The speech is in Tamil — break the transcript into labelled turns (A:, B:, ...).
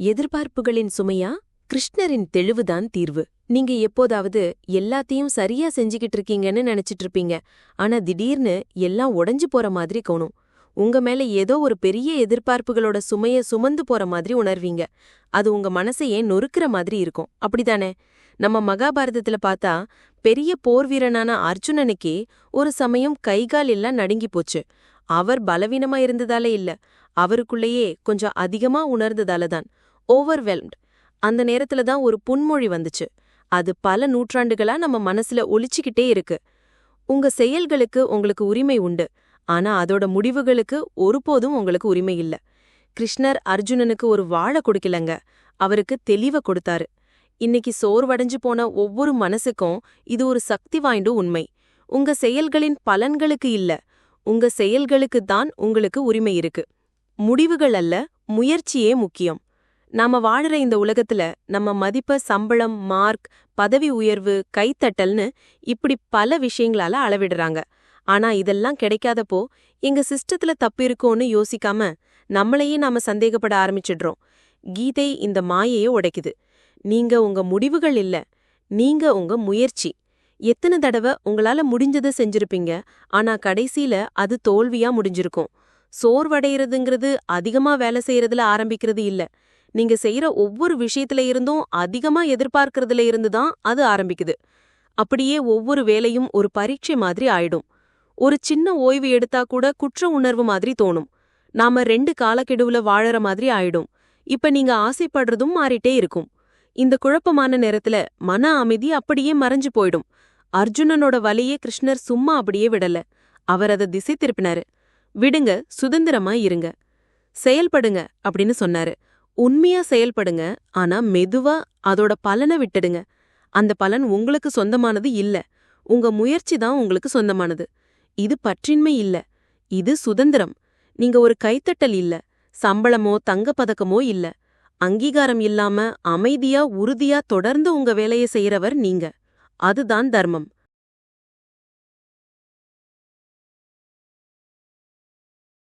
A: எதிர்பார்ப்புகளின் சுமையா? கிருஷ்ணரின் தெளிவுதான் தீர்வு. நீங்க எப்போதாவது எல்லாத்தையும் சரியா செஞ்சுகிட்டு இருக்கீங்கன்னு நினைச்சிட்டு இருப்பீங்க. ஆனா திடீர்னு எல்லாம் உடைஞ்சு போற மாதிரி கோணும். உங்க மேல ஏதோ ஒரு பெரிய எதிர்பார்ப்புகளோட சுமைய சுமந்து போற மாதிரி உணர்வீங்க. அது உங்க மனசையே நொறுக்கிற மாதிரி இருக்கும். அப்படிதானே நம்ம மகாபாரதத்துல பார்த்தா பெரிய போர் வீரனான அர்ஜுனனுக்கே ஒரு சமயம் கைகால் எல்லாம் நடுங்கி போச்சு. அவர் பலவீனமா இருந்ததாலே இல்ல. அவருக்குள்ளேயே கொஞ்சம் அதிகமா உணர்ந்ததால தான். ஓவர்வெல்ம்ட் அந்த நேரத்துல தான் ஒரு புன்மொழி வந்துச்சு. அது பல நூற்றாண்டுகளா நம்ம மனசுல ஒழிச்சுக்கிட்டே இருக்கு. உங்க செயல்களுக்கு உங்களுக்கு உரிமை உண்டு. ஆனா அதோட முடிவுகளுக்கு ஒருபோதும் உங்களுக்கு உரிமை இல்ல. கிருஷ்ணர் அர்ஜுனனுக்கு ஒரு வாழை கொடுக்கலங்க. அவருக்கு தெளிவ கொடுத்தாரு. இன்னைக்கு சோர்வடைஞ்சு போன ஒவ்வொரு மனசுக்கும் இது ஒரு சக்தி வாய்ந்த உண்மை. உங்க செயல்களின் பலன்களுக்கு இல்ல. உங்க செயல்களுக்கு தான் உங்களுக்கு உரிமை இருக்கு. முடிவுகள் அல்ல முயற்சியே முக்கியம். நாம வாழற இந்த உலகத்துல நம்ம மதிப்ப சம்பளம் மார்க் பதவி உயர்வு கைத்தட்டல்னு இப்படி பல விஷயங்களால அளவிடுறாங்க. ஆனா இதெல்லாம் கிடைக்காதப்போ எங்க சிஸ்டத்துல தப்பு இருக்கோன்னு யோசிக்காம நம்மளையே நாம சந்தேகப்பட ஆரம்பிச்சிடுறோம். கீதை இந்த மாயையே உடைக்குது. நீங்க உங்க முடிவுகள் இல்ல. நீங்க உங்க முயற்சி. எத்தனை தடவை உங்களால முடிஞ்சதை செஞ்சிருப்பீங்க. ஆனா கடைசியில அது தோல்வியா முடிஞ்சிருக்கும். சோர்வடைகிறதுங்கிறது அதிகமா வேலை செய்யறதுல ஆரம்பிக்கிறது இல்ல. நீங்க செய்யற ஒவ்வொரு விஷயத்துல இருந்தும் அதிகமா எதிர்பார்க்கறதுல இருந்து தான் அது ஆரம்பிக்குது. அப்படியே ஒவ்வொரு வேலையும் ஒரு பரீட்சை மாதிரி ஆயிடும். ஒரு சின்ன ஓய்வு எடுத்தா கூட குற்ற உணர்வு மாதிரி தோணும். நாம ரெண்டு காலக்கெடுவுல வாழற மாதிரி ஆயிடும். இப்ப நீங்க ஆசைப்படுறதும் மாறிட்டே இருக்கும். இந்த குழப்பமான நேரத்துல மன அமைதி அப்படியே மறைஞ்சு போயிடும். அர்ஜுனனோட வலியே கிருஷ்ணர் சும்மா அப்படியே விடல. அவர் அதை திசை திருப்பினாரு. விடுங்க சுதந்திரமா இருங்க. செயல்படுங்க அப்படின்னு சொன்னாரு. உண்மையா செயல்படுங்க. ஆனா மெதுவா அதோட பலனை விட்டுடுங்க. அந்த பலன் உங்களுக்கு சொந்தமானது இல்ல. உங்க முயற்சி தான் உங்களுக்கு சொந்தமானது. இது பற்றின்மை இல்ல. இது சுதந்திரம். நீங்க ஒரு கைத்தட்டல் இல்ல. சம்பளமோ தங்கப்பதக்கமோ இல்ல. அங்கீகாரம் இல்லாம அமைதியா உறுதியா தொடர்ந்து உங்க வேலையை செய்யறவர் நீங்க. அதுதான் தர்மம்.